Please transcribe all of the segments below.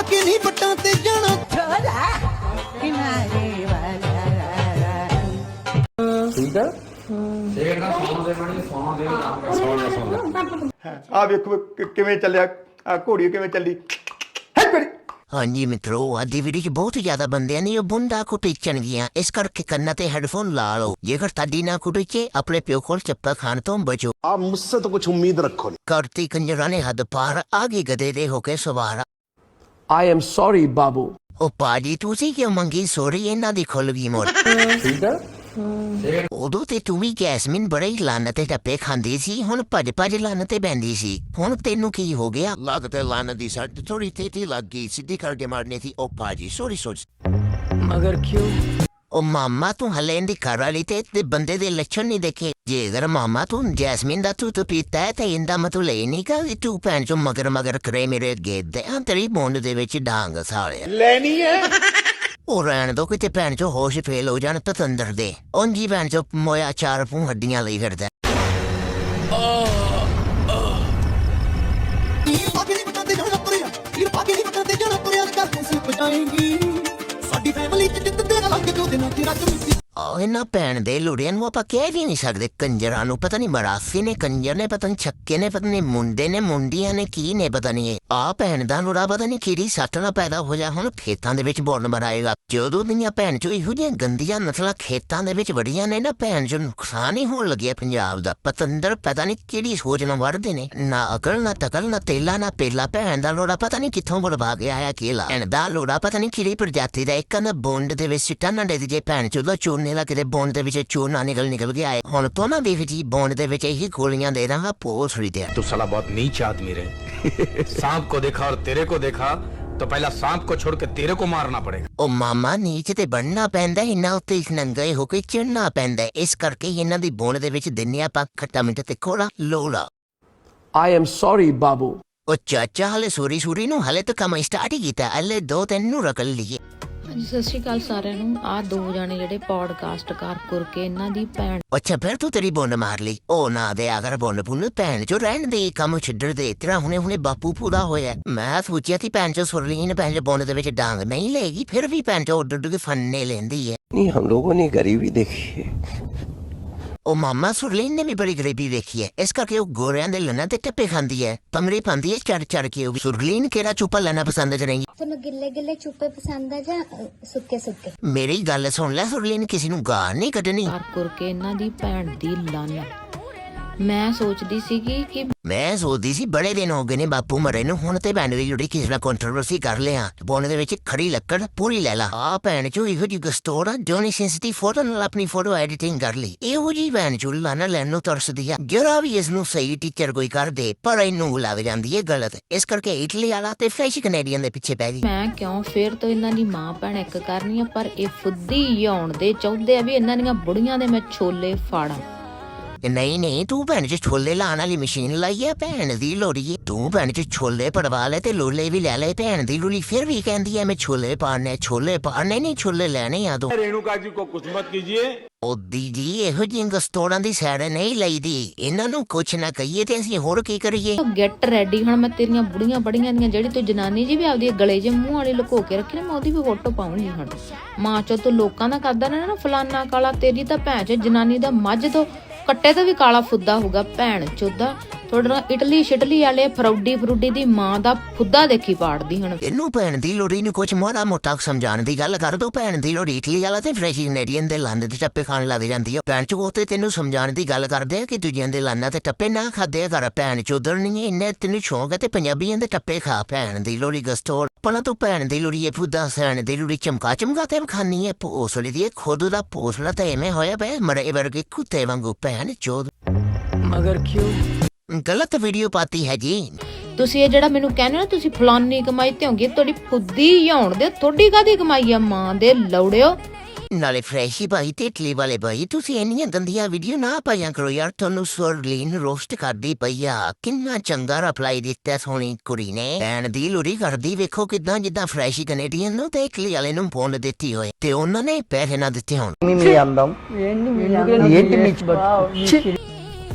ਆ ਕੇ ਨਹੀਂ ਪੱਟਾਂ ਤੇ ਜਾਣਾ। ਛੋੜਾ ਕਿਨਾਰੇ ਵਾਲਾ ਠੀਕ ਆ। ਸੇੜ ਦਾ ਸੋਨਾ ਦੇ ਮਣੀ ਸੋਨਾ ਦੇ ਸੋਨਾ ਸੋਨਾ ਆ ਵੇਖੋ ਕਿਵੇਂ ਚੱਲਿਆ ਆ ਘੋੜੀ ਕਿਵੇਂ ਚੱਲੀ। ਹਾਂਜੀ ਮਿੱਤਰੋ ਅੱਜ ਦੀ ਵੀਡੀਓ 'ਚ ਬਹੁਤ ਜ਼ਿਆਦਾ ਬੰਦਿਆਂ ਨੇ ਇਹ ਬੁੰਦਾ ਕੁੱਟਿਚਣਗੀਆਂ। ਇਸ ਕਰਕੇ ਕੰਨਾਂ ਤੇ ਹੈੱਡਫੋਨ ਲਾ ਲਓ। ਜੇਕਰ ਤੁਹਾਡੀ ਨਾ ਕੁੱਟਿਚੇ ਆਪਣੇ ਪਿਓ ਕੋਲ ਚੱਪਾ ਖਾਣ ਤੋਂ ਬਚੋ। ਆ ਮੁੱਸੇ ਤੋਂ ਕੁਝ ਉਮੀਦ ਰੱਖੋ ਕਰਤੀ ਕੰਜਰਾਂ ਨੇ ਹੱਦ ਪਾਰ ਆਗੇ ਗਦੇ ਦੇ ਹੋ ਕੇ ਸਵਾਰ। ਆਈ ਐਮ ਸੌਰੀ ਬਾਬੂ ਉਹ ਪਾਜੀ ਤੁਸੀਂ ਕਿਉਂ ਮੰਗੀ? ਸੋਰੀ ਇਹਨਾਂ ਦੀ ਖੁੱਲ ਗਈ ਮੋੜ। ਠੀਕ ਆ? ਉਦੋਂ ਤੇ ਤੂੰ ਵੀ ਜੈਸਮਿਨ ਬੜੇ ਹੀ ਲਾਨਤੇ ਟੱਪੇ ਖਾਂਦੀ ਸੀ ਹੁਣ ਭੱਜ ਭੱਜ ਲਾਨਤੇ ਬੈਂਦੀ ਸੀ। ਹੁਣ ਤੈਨੂੰ ਕੀ ਹੋ ਗਿਆ? ਲੱਗ ਤੇ ਲਾਨਤ ਦੀ ਸੱਟ ਥੋੜੀ ਤੇਤੀ ਲੱਗ ਗਈ ਸਿੱਧੀ ਕਰਕੇ ਮਾਰਨੀ ਸੀ। ਉਹ ਪਾਜੀ ਸੋਰੀ ਸੋਚ ਮਗਰ ਕਿਉਂ? ਉਹ ਮਾਮਾ ਤੂੰ ਹਲੇ ਨਹੀਂ ਕਰ ਵਾਲੀ ਤੇ ਤੇ ਬੰਦੇ ਦੇ ਲੱਛਣ ਨਹੀਂ ਦੇਖੇ। ਜੇਕਰ ਮਾਮਾ ਤੂੰ ਜੈਸਮਿਨ ਦਾ ਦੁੱਧ ਪੀਤਾ ਹੈ ਤੇ ਇੰਦਾ ਮਤੂ ਲੈਣੀਗਾ ਤੂੰ ਭੈਣ ਚੋਂ ਮਗਰ ਮਗਰ ਕਰੇ ਮੇਰੇ ਗੇਟ ਦੇ ਆ ਤੇਰੀ ਬੋਂਡ ਦੇ ਵਿੱਚ ਡਾਂਗ ਸਾਲਿਆ ਲੈਣੀ ਹੈ ਉਹ ਰਹਿਣ ਦੋ ਕਿਤੇ ਭੈਣ ਚੋਂ ਹੋਸ਼ ਫੇਲ ਹੋ ਜਾਣ ਤਾਂ ਤੰਦਰ ਦੇ ਉਂਜੀ ਭੈਣ ਚੋਂ ਮੋਇਆ ਚਾਰ ਪੂੰ ਹੱਡੀਆਂ ਲਈ ਫਿਰਦਾ ਉਹ ਇਹਨਾਂ ਭੈਣ ਦੇ ਲੁੜਿਆਂ ਨੂੰ ਆਪਾਂ ਕਹਿ ਵੀ ਨਹੀਂ ਸਕਦੇ, ਕੰਜਰਾਂ ਨੂੰ। ਪਤਾ ਨਹੀਂ ਮਰਾਸੀ ਨੇ, ਕੰਜਰ ਨੇ, ਪਤਾ ਨਹੀਂ ਛੱਕੇ ਨੇ, ਪਤਾ ਨਹੀਂ ਮੁੰਡੇ ਨੇ, ਮੁੰਡੀਆਂ ਨੇ, ਕੀ ਨੇ, ਪਤਾ ਨਹੀਂ। ਆ ਭੈਣ ਦਾ ਲੁੜਾ ਪਤਾ ਨਹੀਂ ਕਿਹੜੀ ਸੱਟ ਨਾਲ ਪੈਦਾ ਹੋ ਜਾ, ਹੁਣ ਖੇਤਾਂ ਦੇ ਵਿੱਚ ਬੋਰਨ ਮਰਾਏਗਾ। ਜਦੋਂ ਦੀਆਂ ਭੈਣ ਚੋ ਇਹੋ ਜਿਹੀਆਂ ਗੰਦੀਆਂ ਨਸਲਾਂ ਖੇਤਾਂ ਦੇ ਵਿੱਚ ਵੜੀਆਂ ਨੇ ਨਾ, ਭੈਣ ਚੋ ਨੁਕਸਾਨ ਹੀ ਹੋਣ ਲੱਗਿਆ ਪੰਜਾਬ ਦਾ। ਪਤੰਦਰ ਪਤਾ ਨਹੀਂ ਕਿਹੜੀ ਸੋਚ ਨਾਲ ਵੜਦੇ ਨੇ। ਨਾ ਅਕਲ, ਨਾ ਤਕਲ, ਨਾ ਤੇਲਾ, ਨਾ ਪੇਲਾ। ਭੈਣ ਦਾ ਲੋੜਾ ਪਤਾ ਨਹੀਂ ਕਿੱਥੋਂ ਬੜਵਾ ਕੇ ਆਇਆ ਕੇਲਾ ਭੈਣ ਦਾ ਲੋੜਾ ਪਤਾ ਨਹੀਂ ਕਿਹੜੀ ਪ੍ਰਜਾਤੀ ਦਾ ਇੱਕ, ਨਾ ਬੋਂਡ ਦੇ ਵਿੱਚ ਸਿੱਟਾ, ਨਾ ਦੇ ਜੇ ਭੈਣ ਚੋਦਾ ਚੂਨੇ ਲਾ ਕਿਤੇ ਬੋਂਡ ਦੇ ਵਿੱਚ ਚੂਨਾ ਨਿਕਲ ਨਿਕਲ ਗਿਆ ਹੈ ਹੁਣ ਤੋਂ ਨਾ ਵੀ ਜੀ ਬੋਂਡ ਦੇ ਵਿੱਚ ਇਹੀ ਗੋਲੀਆਂ ਦੇ ਦਾਂਗਾ ਪੋਸ ਰੀ ਤੇ तू साला बहुत नीच आदमी रहे सांप को देखा और तेरे को देखा तो पहला सांप को छोड़ के तेरे को मारना पड़ेगा ਉਹ ਮਾਮਾ ਨੀਚ ਤੇ ਬਣਨਾ ਪੈਂਦਾ ਇਹਨਾਂ ਉੱਤੇ ਇਸ ਨੰਗੇ ਹੋ ਕੇ ਚੜਨਾ ਪੈਂਦਾ ਹੈ। ਇਸ ਕਰਕੇ ਇਹਨਾਂ ਦੀ ਬੋਂਡ ਦੇ ਵਿੱਚ ਦਿੰਨੇ ਆਪਾਂ ਖੱਟਾ ਮਿੱਠਾ ਤੇ ਕੋਲਾ ਲੋਲਾ I am sorry, Babu. ਉਹ ਚਾਚਾ ਹਲੇ ਸੂਰੀ ਸੂਰੀ ਨੂੰ ਹਲੇ ਤਾਂ ਕੰਮ ਸਟਾਰਟ ਹੀ ਕੀਤਾ ਹਲੇ ਦੋ ਤਿੰਨ ਨੂੰ ਰਕਲ ਲਈਏ ਹਾਂਜੀ ਸਤਿ ਸ਼੍ਰੀ ਅਕਾਲ ਸਾਰਿਆਂ ਨੂੰ। ਆ ਦੋ ਜਾਣੇ ਜਿਹੜੇ ਪੌਡਕਾਸਟ ਕਰ ਕਰਕੇ ਇਹਨਾਂ ਦੀ ਭੈਣ ਅੱਛਾ ਫਿਰ ਤੂੰ ਤੇਰੀ ਬੁੰਨ ਮਾਰ ਲਈ। ਉਹ ਨਾ ਦੇ ਅਗਰ ਬੁੰਨ ਪੁੰਨ ਭੈਣ ਚੋ ਰਹਿਣ ਦੇ ਕੰਮ ਛੱਡਰ ਦੇ। ਤੇਰਾ ਹੁਣੇ ਹੁਣੇ ਬਾਪੂ ਪੂਰਾ ਹੋਇਆ। ਮੈਂ ਸੋਚਿਆ ਸੀ ਭੈਣ ਚੋ ਸੁਰ ਨੇ ਭੈਣ ਚੋ ਦੇ ਵਿੱਚ ਡਾਂਗ ਨਹੀਂ ਲੈਗੀ ਫਿਰ ਵੀ ਭੈਣ ਚੋ ਉੱਡ ਉੱਡ ਕੇ ਫੰਨੇ ਲੈਂਦੀ ਹੈ। ਨਹੀਂ ਹਮ ਲੋਗੋਂ ਨੇ ਗਰੀਬੀ ਦੇਖੀ ਹੈ। ਉਹ ਮਾਮਾ ਸੁਰਲੀਨ ਨੇ ਵੀ ਬੜੀ ਗਰੀਬੀ ਵੇਖੀ ਹੈ ਇਸ ਕਰਕੇ ਉਹ ਗੋਰਿਆਂ ਦੇ ਲੰਨਾਂ ਤੇ ਟੱਪੇ ਖਾਂਦੀ ਹੈ ਪਮਰੇ ਪਾਉਂਦੀ ਹੈ ਚੜ ਚੜ ਕੇ ਉਹ। ਸੁਰਲੀਨ ਕਿਹੜਾ ਚੁੱਪਾ ਲੈਣਾ ਪਸੰਦ ਕਰੇਗੀ ਤੁਹਾਨੂੰ ਗਿੱਲੇ ਗਿੱਲੇ ਚੁੱਪੇ ਪਸੰਦ ਆ ਜਾਂ ਅ, ਸੁੱਕੇ ਸੁੱਕੇ ਮੇਰੀ ਗੱਲ ਸੁਣ ਲੈ ਸੁਰਲੀਨ ਕਿਸੇ ਨੂੰ ਗਾਲ ਨਹੀਂ ਕੱਢਣੀ ਕਰ ਕਰ ਕੇ ਇਹਨਾਂ ਦੀ ਭੈਣ ਦੀ ਲੰਨ ਮੈਂ ਸੋਚਦੀ ਸੀਗੀ ਕਿ ਮੈਂ ਸੋਚਦੀ ਸੀ ਬੜੇ ਦਿਨ ਹੋ ਗਏ ਨੇ ਬਾਪੂ ਮਰੇ ਨੂੰ ਹੁਣ ਤੇ ਭੈਣ ਦੀ ਜੁੜੀ ਕਿਸੇ ਨਾਲ ਕੰਟਰੋਵਰਸੀ ਕਰ ਲਿਆ। ਬੋਨੇ ਦੇ ਵਿੱਚ ਖੜੀ ਲੱਕੜ ਪੂਰੀ ਲੈ ਲਾ। ਆ ਭੈਣ ਚੋ ਇਹੋ ਜਿਹੀ ਗਸਤੋਰ ਜੋਨੀ ਸੈਂਸਿਟਿਵ ਫੋਟੋ ਨਾਲ ਆਪਣੀ ਫੋਟੋ ਐਡੀਟਿੰਗ ਕਰ ਲਈ। ਇਹੋ ਜਿਹੀ ਭੈਣ ਚੋ ਲਾਣਾ ਲੈਣ ਨੂੰ ਤਰਸਦੀ ਆ। ਜਰਾ ਵੀ ਇਸ ਨੂੰ ਸਹੀ ਟੀਚਰ ਕੋਈ ਕਰ ਦੇ ਪਰ ਇਹਨੂੰ ਲੱਗ ਜਾਂਦੀ ਹੈ ਗਲਤ। ਇਸ ਕਰਕੇ ਇਟਲੀ ਵਾਲਾ ਤੇ ਫਰੈਸ਼ ਕੈਨੇਡੀਅਨ ਦੇ ਪਿੱਛੇ ਪੈ ਗਈ। ਮੈਂ ਕਿਉਂ? ਫੇਰ ਤੋਂ ਇਹਨਾਂ ਦੀ ਮਾਂ ਭੈਣ ਇੱਕ ਕਰਨੀ ਆ ਪਰ ਇਹ ਫੁੱਦੀ ਆਉਣ ਦੇ ਚਾਹੁੰਦੇ ਆ ਵੀ ਇਹਨਾਂ ਦੀਆਂ ਬੁੜੀਆਂ ਦੇ ਮੈਂ ਛੋਲੇ ਫਾੜਾਂ। ਤੇ ਨਹੀਂ ਨਹੀਂ ਤੂੰ ਭੈਣ ਚ ਛੋਲੇ ਲਾਣ ਵਾਲੀ ਮਸ਼ੀਨ ਲਾਈ ਆ ਭੈਣ ਦੀ ਲੋੜੀ ਏ ਤੂੰ ਭੈਣ ਚ ਛੋਲੇ ਪੜਵਾ ਲੈ ਤੇ ਲੋਲੇ ਵੀ ਲੈ ਲੈ ਭੈਣ ਦੀ ਲੋੜੀ ਫਿਰ ਵੀ ਕਹਿੰਦੀ ਐ ਮੈਂ ਛੋਲੇ ਪਾਣੇ ਛੋਲੇ ਪਾਣੇ ਨਹੀਂ ਛੋਲੇ ਲੈਣੇ ਆ ਤੂੰ रेणुका जी को कुछ मत कीजिए ਉਹ ਦੀਦੀ ਇਹੋ ਜਿਹੀਆਂ ਗਸਤੋੜਾਂ ਦੀ ਸੈੜ ਨਹੀਂ ਲਈਦੀ ਇਹਨਾਂ ਨੂੰ ਕੁਛ ਨਾ ਕਹੀਏ ਤੇ ਅਸੀਂ ਹੋਰ ਕੀ ਕਰੀਏ ਗੈਟ ਰੈਡੀ ਹੁਣ ਮੈਂ ਤੇਰੀਆਂ ਬੁੜੀਆਂ ਬੜੀਆਂ ਦੀਆਂ ਜਿਹੜੀ ਤੂੰ ਜਨਾਨੀ ਜੀ ਵੀ ਆਪਦੀ ਗਲੇ 'ਚ ਮੂੰਹ ਵਾਲੀ ਲੁਕੋ ਕੇ ਰੱਖੀ ਨਾ ਮੈਂ ਉਹਦੀ ਵੀ ਫੋਟੋ ਪਾਉਂਗੀ ਹੁਣ ਮਾਂ ਚੋ ਤੂੰ ਲੋਕਾਂ ਦਾ ਕਰਦਾ ਨਾ ਨਾ ਫਲਾਨਾ ਕਾਲਾ ਤੇਰੀ ਤਾਂ ਭੈਣ ਚ ਜਨਾਨੀ ਦਾ ਮੱਝ ਤੋਂ ਕੱਟੇ ਤੋਂ ਵੀ ਕਾਲਾ ਫੁੱਦਾ ਹੋਊਗਾ ਭੈਣ ਚੋਦਾ। ਤੁਹਾਡੇ ਇਟਲੀ ਛਿਟਲੀ ਵਾਲੇ ਫਰੌਡੀ ਫਰੂਡੀ ਦੀ ਮਾਂ ਦਾ ਫੁੱਦਾ ਦੇਖੀ ਪਾੜਦੀ ਹੁਣ। ਇਹਨੂੰ ਭੈਣ ਦੀ ਲੋੜੀ ਨੂੰ ਕੁਛ ਮੋੜਾ ਮੋਟਾ ਸਮਝਾਉਣ ਦੀ ਗੱਲ ਕਰ ਦੋ। ਭੈਣ ਦੀ ਲੋੜੀ ਇਟਲੀ ਵਾਲਾ ਤੇ ਫਰੈਸ਼ ਕੈਨੇਡੀਅਨ ਦੇ ਲੰਨ ਤੇ ਟੱਪੇ ਖਾਣ ਲੱਗ ਜਾਂਦੀ ਆ। ਭੈਣ ਚੋ ਤੇ ਤੈਨੂੰ ਸਮਝਾਉਣ ਦੀ ਗੱਲ ਕਰਦੇ ਆ ਕਿ ਦੂਜਿਆਂ ਦੇ ਲੰਨਾਂ ਤੇ ਟੱਪੇ ਨਾ ਖਾਦੇ ਕਰ ਭੈਣ ਚੋਦਰ ਨਹੀਂ ਇੰਨੇ ਤੈਨੂੰ ਸ਼ੌਂਕ ਹੈ ਤੇ ਪੰਜਾਬੀਆਂ ਦੇ ਟੱਪੇ ਖਾ ਭੈਣ ਦੀ ਲੋੜੀ ਗਸਟੋਰ ਪਲਾ ਤੂੰ ਭੈਣ ਦੀ ਲੁੜੀ ਇਹ ਫੁੱਦਾ ਸੈਣ ਦੀ ਲੁੜੀ ਚਮਕਾ ਚਮਕਾ ਤੇ ਖਾਨੀ ਹੈ ਪੋਸਲੇ ਦੀ ਖੁਦ ਦਾ ਪੋਸਲਾ ਤਾਂ ਐਵੇਂ ਹੋਇਆ ਬੈ ਮਰੇ ਵਰਗੇ ਕੁੱਤੇ ਵਾਂਗੂ ਭੈਣ ਚੋਦ। ਮਗਰ ਕਿਉਂ? ਗਲਤ ਵੀਡੀਓ ਪਾਤੀ ਹੈ ਜੀ। ਤੁਸੀਂ ਇਹ ਜਿਹੜਾ ਮੈਨੂੰ ਕਹਿੰਦੇ ਨਾ ਤੁਸੀਂ ਫਲਾਨੀ ਕਮਾਈ ਤੇ ਹੋਗੇ ਤੁਹਾਡੀ ਫੁੱਦੀ ਹਿਉਣ ਦੇ ਤੁਹਾਡੀ ਕਾਦੀ ਕਮਾਈ ਆ ਮਾਂ ਦੇ ਲੌੜਿਓ? ਨਾਲੇ ਫਰੈਸ਼ੀ ਭਾਈ ਤੇ ਇਟਲੀ ਵਾਲੇ ਭਾਈ ਤੁਸੀਂ ਇੰਨੀਆਂ ਗੰਦੀਆਂ ਵੀਡੀਓ ਨਾ ਪਾਇਆ ਕਰੋ ਯਾਰ ਤੁਹਾਨੂੰ ਸੁਰਲੀਨ ਰੋਸਟ ਕਰਦੀ ਪਈ ਆ। ਕਿੰਨਾ ਚੰਗਾ ਰਿਪਲਾਈ ਦਿੱਤਾ ਸੋਹਣੀ ਕੁੜੀ ਨੇ। ਭੈਣ ਦੀ ਲੁਰੀ ਕਰਦੀ ਵੇਖੋ ਕਿਦਾਂ ਜਿੱਦਾਂ ਫਰੈਸ਼ੀ ਕੈਨੇਡੀਅਨ ਨੂੰ ਤੇ ਇਟਲੀ ਵਾਲੇ ਨੂੰ ਫੋਨ ਦਿੱਤੀ ਹੋਏ। ਤੇ ਉਹਨਾਂ ਨੇ ਪੈਸੇ ਨਾ ਦਿੱਤੇ ਹੋਣ।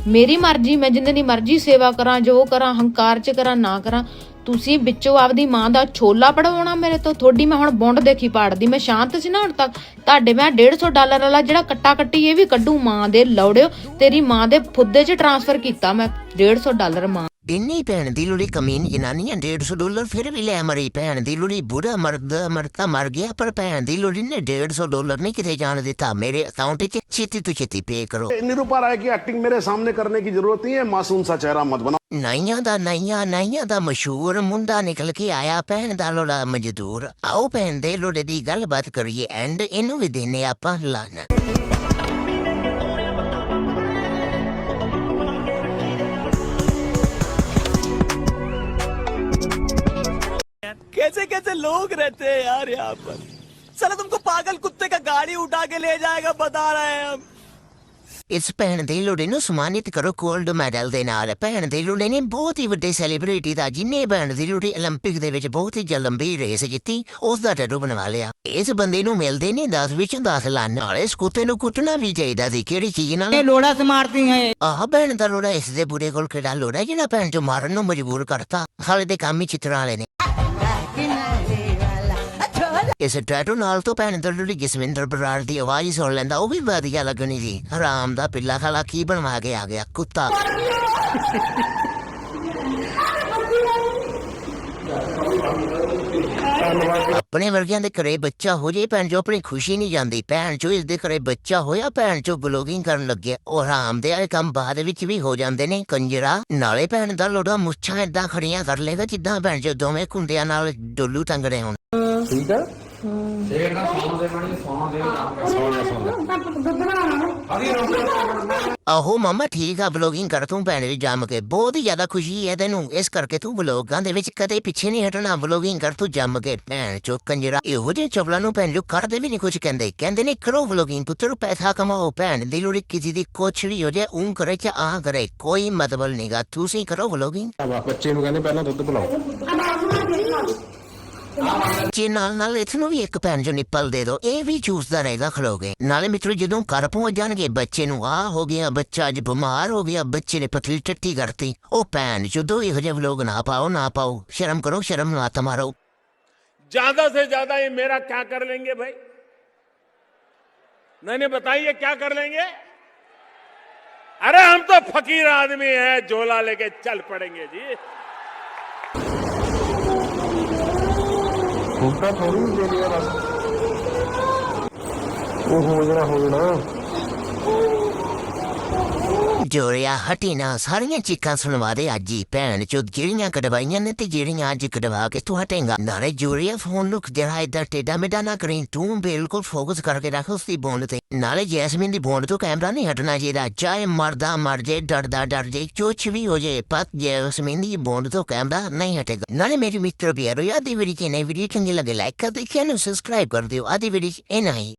ਮੇਰੀ ਮਰਜ਼ੀ ਮੈਂ ਜਿੰਨੇ ਦੀ ਮਰਜ਼ੀ ਸੇਵਾ ਕਰਾਂ ਜੋ ਕਰਾਂ ਹੰਕਾਰ ਚ ਕਰਾਂ ਨਾ ਕਰਾਂ ਤੁਸੀਂ ਵਿੱਚੋਂ ਆਪਦੀ ਮਾਂ ਦਾ ਛੋਲਾ ਪੜਵਾਉਣਾ ਮੇਰੇ ਤੋਂ? ਥੋੜੀ ਮੈਂ ਹੁਣ ਬੌਂਡ ਦੇਖੀ ਪਾੜਦੀ, ਮੈਂ ਸ਼ਾਂਤ ਸੀ ਨਾ ਹੁਣ ਤੱਕ। ਤੁਹਾਡੇ ਮੈਂ 150 ਡਾਲਰ ਵਾਲਾ ਜਿਹੜਾ ਕੱਟਾ ਕੱਟੀ ਇਹ ਵੀ ਕੱਢੂ, ਮਾਂ ਦੇ ਲੌੜਿਓ। ਤੇਰੀ ਮਾਂ ਦੇ ਫੁੱਦੇ 'ਚ ਟ੍ਰਾਂਸਫਰ ਕੀਤਾ ਮੈਂ 150 ਡਾਲਰ ਮਾਂ। ਇੰਨੀ ਭੈਣ ਦੀ ਲੋੜੀ ਕਮੀਨ ਜਨਾਨੀ 150 ਡਾਲਰ ਫਿਰ ਵੀ ਲੈ ਮਰੀ ਭੈਣ ਦੀ ਲੋੜੀ ਬੁੜਾ ਮਰਦ ਮਰਤਾ ਮਰ ਗਿਆ ਪਰ ਭੈਣ ਦੀ ਲੋੜੀ ਨੇ 150 ਡਾਲਰ ਨਹੀਂ ਕਿਤੇ ਜਾਣ ਦਿੱਤਾ ਮੇਰੇ ਅਕਾਊਂਟ 'ਚ ਛੇਤੀ ਤੋਂ ਛੇਤੀ ਪੇ ਕਰੋ निरूपा राय की एक्टिंग मेरे सामने करने की जरूरत नहीं है मासूम सा चेहरा मत बनाओ ਨਾਈਆਂ ਦਾ ਨਾਈਆਂ ਨਾਈਆਂ ਦਾ ਮਸ਼ਹੂਰ ਮੁੰਡਾ ਨਿਕਲ ਕੇ ਆਇਆ ਭੈਣ ਦਾ ਲੋੜਾ ਮਜ਼ਦੂਰ ਆਓ ਭੈਣ ਦੇ ਲੋੜੇ ਦੀ ਗੱਲਬਾਤ ਕਰੀਏ ਐਂਡ ਇਹਨੂੰ ਵੀ ਦੇਨੇ ਆਪਾਂ ਲਾਣਾ कैसे कैसे लोग रहते हैं यार यहाँ पर। चलो तुमको पागल कुत्ते का गाड़ी उठा के ले जाएगा बता रहे हैं हम। ਇਸ ਭੈਣ ਦੇ ਲੋੜੇ ਨੂੰ ਸਨਮਾਨਿਤ ਕਰੋ 골ਡ ਮੈਡਲ ਦੇ ਨਾਲ ਭੈਣ ਦੇ ਲੋੜੇ ਨੇ ਬਹੁਤ ਹੀ ਵੱਡੇ ਸੈਲੀਬ੍ਰਿਟੀ ਦਾ ਜਿੰਨੇ ਭੈਣ ਦੀ ਲੋੜੇ 올림픽 ਦੇ ਵਿੱਚ ਬਹੁਤ ਹੀ ਜਲੰਬੀ ਰੇਸ ਜਿੱਤੀ ਉਸ ਦਾ ਟੈਟੂ ਬਣਵਾ ਲਿਆ ਇਸ ਬੰਦੇ ਨੂੰ ਮਿਲਦੇ ਨੇ 10 ਵਿੱਚੋਂ 10 ਲੰਨ ਵਾਲੇ ਇਸ ਕੁੱਤੇ ਨੂੰ ਕੁੱਟਣਾ ਵੀ ਚਾਹੀਦਾ ਸੀ ਕਿਹੜੀ ਚੀਜ਼ ਨਾਲ ਇਹ ਲੋੜਾ ਸਮਾਰਦੀ ਹੈ ਆਹ ਭੈਣ ਦਾ ਲੋੜਾ ਇਸ ਦੇ ਬੁਰੇ ਕੋਲ ਕਿਹੜਾ ਲੋੜਾ ਜਿਹੜਾ ਭੈਣ ਜੋ ਮਾਰਨ ਨੂੰ ਮਜਬੂਰ ਕਰਤਾ ਹਾਲੇ ਦੇ ਕੰਮ ਹੀ ਚਿਤਰਾ ਵਾਲੇ ਨੇ ਇਸ ਟੈਟੂ ਨਾਲ ਤੋਂ ਭੈਣ ਦਾ ਲੋੜੀ ਜਸਵਿੰਦਰ ਬਰਾੜ ਦੀ ਆਵਾਜ਼ ਸੁਣ ਲੈਂਦਾ, ਉਹ ਵੀ ਵਧੀਆ ਲੱਗਣੀ ਸੀ। ਹਰਾਮ ਦਾ ਪਿੱਲਾ ਖਾਲਾ ਕੀ ਬਣਵਾ ਕੇ ਆ ਗਿਆ, ਕੁੱਤਾ। ਆਪਣੇ ਵਰਗਿਆਂ ਦੇ ਘਰੇ ਬੱਚਾ ਹੋ ਜੇ, ਭੈਣ ਜੋ ਆਪਣੀ ਖੁਸ਼ੀ ਨਹੀਂ ਜਾਂਦੀ। ਭੈਣ ਚੋ ਇਸ ਦੇ ਘਰੇ ਬੱਚਾ ਹੋਇਆ, ਭੈਣ ਚੋ ਬਲੌਗਿੰਗ ਕਰਨ ਲੱਗਿਆ ਉਹ ਹਰਾਮ ਦੇ ਇਹ ਕੰਮ ਬਾਅਦ ਵਿੱਚ ਵੀ ਹੋ ਜਾਂਦੇ ਨੇ, ਕੰਜਰਾ। ਨਾਲੇ ਭੈਣ ਦਾ ਲੋੜਾ ਮੁੱਛਾਂ ਏਦਾਂ ਖੜੀਆਂ ਕਰ ਲੇਗਾ ਜਿੱਦਾਂ ਭੈਣ ਚੋ ਦੋਵੇਂ ਕੁੰਡਿਆਂ ਨਾਲ ਡੋਲੂ ਆਹੋ ਮਮਾ ਠੀਕ ਆ ਬਲੌਗਿੰਗ ਕਰ ਤੂੰ ਭੈਣ ਵੀ ਜੰਮ ਕੇ। ਬਹੁਤ ਹੀ ਜ਼ਿਆਦਾ ਖੁਸ਼ੀ ਹੈ ਤੈਨੂੰ। ਇਸ ਕਰਕੇ ਤੂੰ ਬਲੌਗਾਂ ਦੇ ਵਿੱਚ ਕਦੇ ਪਿੱਛੇ ਨਹੀਂ ਹਟਣਾ। ਬਲੌਗਿੰਗ ਕਰ ਤੂੰ ਜੰਮ ਕੇ। ਭੈਣ ਚੋ ਕੰਜਰਾ ਇਹੋ ਜਿਹੇ ਚਵਲਾਂ ਨੂੰ ਭੈਣ ਜੋ ਕਰਦੇ ਵੀ ਨਹੀਂ ਕੁਝ ਕਹਿੰਦੇ। ਕਹਿੰਦੇ ਨੇ ਕਰੋ ਬਲੌਗਿੰਗ ਪੁੱਤਰ ਪੈਸਾ ਕਮਾਓ ਭੈਣ ਦੀ ਲੋੜੀ। ਕਿਸੇ ਦੀ ਕੁਛ ਵੀ ਹੋ ਜਾਏ ਉਂ ਕਰੇ ਚ ਆ ਕਰੇ। ਕੋਈ ਮਤਲਬ ਨਹੀਂਗਾ ਤੁਸੀਂ ਕਰੋ ਬਲੌਗਿੰਗ ਬੱਚੇ ਨੂੰ ਕਹਿੰਦੇ ਪਹਿਲਾਂ ਦੁੱਧ ਪਿਲਾਓ। ਜੀ ਨਾਲ ਨਾਲ ਇਥਨੂੰ ਵੀ ਇੱਕ ਭੈਣ ਜੋ ਨਿੱਪਲ ਦੇ ਦਿਓ ਇਹ ਵੀ ਚੂਸਦਾ ਰਹੇਗਾ ਖਲੋਗੇ ਨਾਲੇ ਮਿੱਤਰੋ ਜਦੋਂ ਘਰ ਪਹੁੰਚ ਜਾਣਗੇ ਬੱਚੇ ਨੂੰ ਆ ਹੋ ਗਿਆ ਬੱਚਾ ਅੱਜ ਬਿਮਾਰ ਹੋ ਗਿਆ ਬੱਚੇ ਨੇ ਪਤਲੀ ਟੱਟੀ ਕਰਤੀ ਉਹ ਭੈਣ ਜਦੋਂ ਇਹੋ ਜਿਹੇ ਲੋਕ ਨਾ ਪਾਓ ਨਾ ਪਾਓ ਸ਼ਰਮ ਕਰੋ ਸ਼ਰਮ ਨਾ ਮਾਰੋ ज्यादा से ज्यादा ये मेरा क्या कर लेंगे भाई नहीं नहीं बताइए क्या कर लेंगे अरे हम तो फकीर आदमी हैं झोला लेके चल पड़ेंगे जी ਫੋਟਾ ਥੋੜੀ ਦੇ ਲਿਆ ਬਸ ਉਹ ਹੋ ਜਾਣਾ ਹੋ ਜਾਣਾ। ਜੋਰਿਆ ਹਟੀ ਨਾ, ਸਾਰੀਆਂ ਚੀਕਾਂ ਸੁਣਵਾ ਦੇ ਅੱਜ ਹੀ ਭੈਣ ਚੋ ਜਿਹੜੀਆਂ ਕਢਵਾਈਆਂ ਨੇ ਤੇ ਜਿਹੜੀਆਂ ਅੱਜ ਕਢਵਾ ਕੇ ਤੂੰ ਹਟੇਗਾ। ਨਾਲੇ ਜੋਰਿਆ ਫੋਨ ਨੂੰ ਜਿਹੜਾ ਇਦਾਂ ਟੇਡਾ ਮੇਡਾ ਨਾ ਕਰੀ, ਤੂੰ ਬਿਲਕੁਲ ਫੋਕਸ ਕਰਕੇ ਰੱਖ ਉਸ ਦੀ ਬੋਂਡ ਤੇ। ਨਾਲੇ ਜੈਸਮੀਨ ਦੀ ਬੋਂਡ ਤੋਂ ਕੈਮਰਾ ਨਹੀਂ ਹਟਣਾ ਚਾਹੀਦਾ ਚਾਹੇ ਮਰਦਾ ਮਰ ਜੇ, ਡਰਦਾ ਡਰ ਜੇ ਕੁਛ ਵੀ ਹੋ ਜੇ, ਪਰ ਜੈਸਮੀਨ ਦੀ ਬੋਂਡ ਤੋਂ ਕੈਮਰਾ ਨਹੀਂ ਹਟੇਗਾ। ਨਾਲੇ ਮੇਰੀ ਮਿੱਤਰ ਵੀ ਯਾਰੋ ਆਦੀ ਵੀਡੀਓ ਚ ਨਹੀਂ ਵੀਡੀਓ ਚੰਗੀ ਲੱਗੇ ਲਾਈਕ ਕਰ ਦੇ ਚੈਨਲ ਸਬਸਕ੍ਰਾਈਬ ਕਰ ਦਿਓ ਆਦੀ ਵੀਡੀਓ ਇਹ ਨਹੀਂ